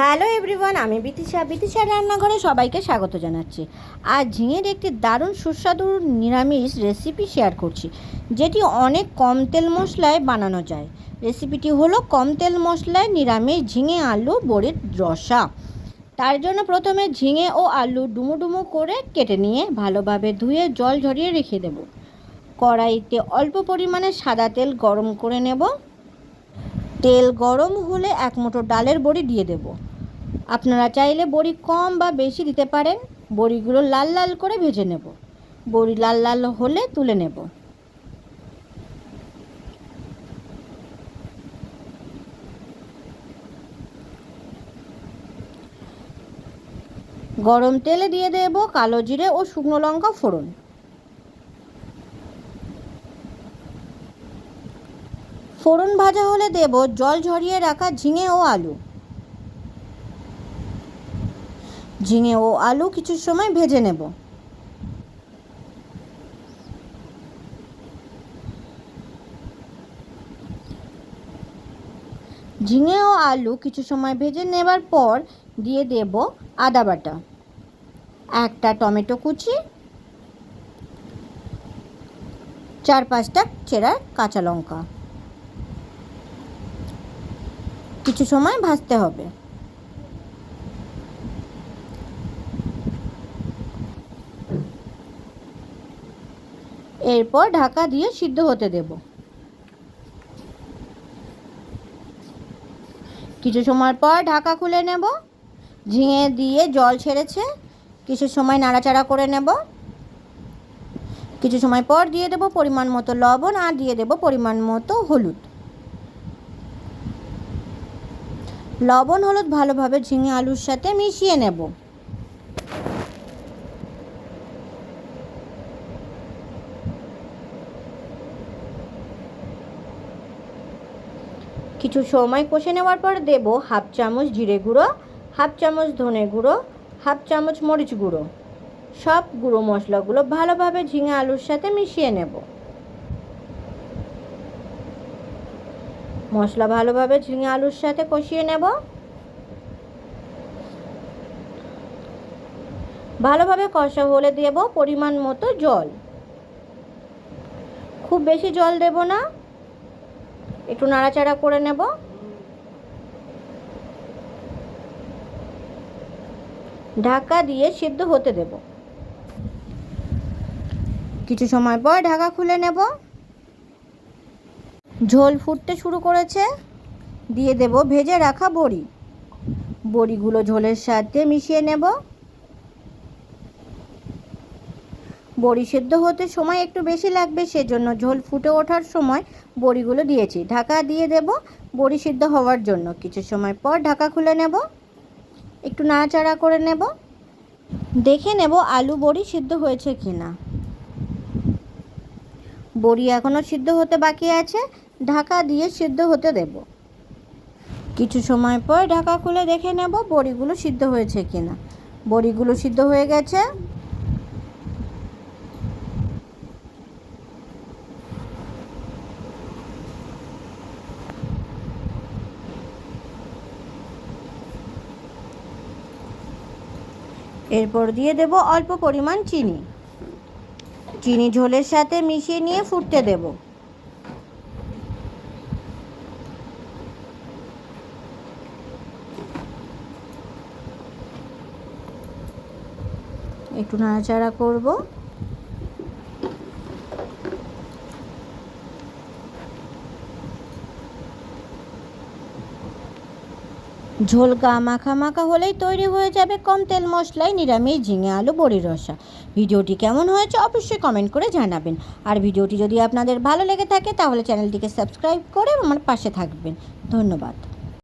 Hello everyone, আমি বিতিশা। বিতিশা রান্নাঘরে সবাইকে স্বাগত জানাচ্ছি। আর ঝিঙের একটি দারুণ সুস্বাদু নিরামিষ রেসিপি শেয়ার করছি, যেটি অনেক কম তেল মশলায় বানানো যায়। রেসিপিটি হলো কম তেল মশলায় নিরামিষ ঝিঙে আলু বড়ির রসা। তার জন্য প্রথমে ঝিঙে ও আলু ডুমো ডুমো করে কেটে নিয়ে ভালোভাবে ধুয়ে জল ঝরিয়ে রেখে দেব। কড়াইতে অল্প পরিমাণে সাদা তেল গরম করে নেব। তেল গরম হলে এক মুঠো ডালের বড়ি দিয়ে দেব। আপনারা চাইলে বড়ি কম বা বেশি দিতে পারেন। বড়িগুলো লাল লাল করে ভেজে নেব। বড়ি লাল লাল হলে তুলে নেব। গরম তেলে দিয়ে দেব কালো জিরে ও শুকনো লঙ্কা ফোড়ন। ফোড়ন ভাজা হলে দেব জল ঝরিয়ে রাখা ঝিঙে ও আলু। ঝিঙে ও আলু কিছু সময় ভেজে নেব। ঝিঙে ও আলু কিছু সময় ভেজে নেবার পর দিয়ে দেব আদা বাটা, একটা টমেটো কুচি, চার পাঁচটা চেরা কাঁচা লঙ্কা। কিছু সময় ভাজতে হবে। এরপর ঢাকা দিয়ে সিদ্ধ হতে দেব। কিছু সময় পর ঢাকা খুলে নেব। ঝিঙে দিয়ে জল ছেড়েছে। কিছু সময় নাড়াচাড়া করে নেব। কিছু সময় পর দিয়ে দেব পরিমাণ মতো লবণ আর দিয়ে দেব পরিমাণ মতো হলুদ। লবণ হলুদ ভালোভাবে ঝিঙে আলুর সাথে মিশিয়ে নেব। কিছু সময় কষে নেওয়ার পর দেব হাফ চামচ জিরে গুঁড়ো, হাফ চামচ ধনে গুঁড়ো, হাফ চামচ মরিচ গুঁড়ো। সব গুঁড়ো মশলাগুলো ভালোভাবে ঝিঙে আলুর সাথে মিশিয়ে নেব। মশলা ভালোভাবে ঝিঙে আলুর সাথে কষিয়ে নেব। ভালোভাবে কষা হলে দেব পরিমাণ মতো জল। খুব বেশি জল দেব না। একটু নাড়াচাড়া করে নেব। ঢাকা দিয়ে সিদ্ধ হতে দেব। কিছু সময় পর ঢাকা খুলে নেব। ঝোল ফুটতে শুরু করেছে। দিয়ে দেব ভেজে রাখা বড়ি। বড়িগুলো ঝোলের সাথে মিশিয়ে নেব। বড়ি সেদ্ধ হতে সময় একটু বেশি লাগবে, সেজন্য ঝোল ফুটে ওঠার সময় বড়িগুলো দিয়েছি। ঢাকা দিয়ে দেব বড়ি সিদ্ধ হওয়ার জন্য। কিছু সময় পর ঢাকা খুলে নেব। একটু নাড়াচাড়া করে নেব। দেখে নেব আলু বড়ি সিদ্ধ হয়েছে কি না বড়ি এখনও সিদ্ধ হতে বাকি আছে। ঢাকা দিয়ে সিদ্ধ হতে দেব। কিছু সময় পর ঢাকা খুলে দেখে নেব বড়িগুলো সিদ্ধ হয়েছে কি না বড়িগুলো সিদ্ধ হয়ে গেছে। এরপর দিয়ে দেব অল্প পরিমাণ চিনি। চিনি ঝোলের সাথে মিশিয়ে নিয়ে ফুটতে দেব। একটু নাড়াচাড়া করব। ঝোল গা মাখা মাখা হলেই তৈরি হয়ে যাবে কম তেল মশলায় নিরামিষ ঝিঙে আলু বড়ি রসা। ভিডিওটি কেমন হয়েছে অবশ্যই কমেন্ট করে জানাবেন। আর ভিডিওটি যদি আপনাদের ভালো লেগে থাকে তাহলে চ্যানেলটিকে সাবস্ক্রাইব করে আমার পাশে থাকবেন। ধন্যবাদ।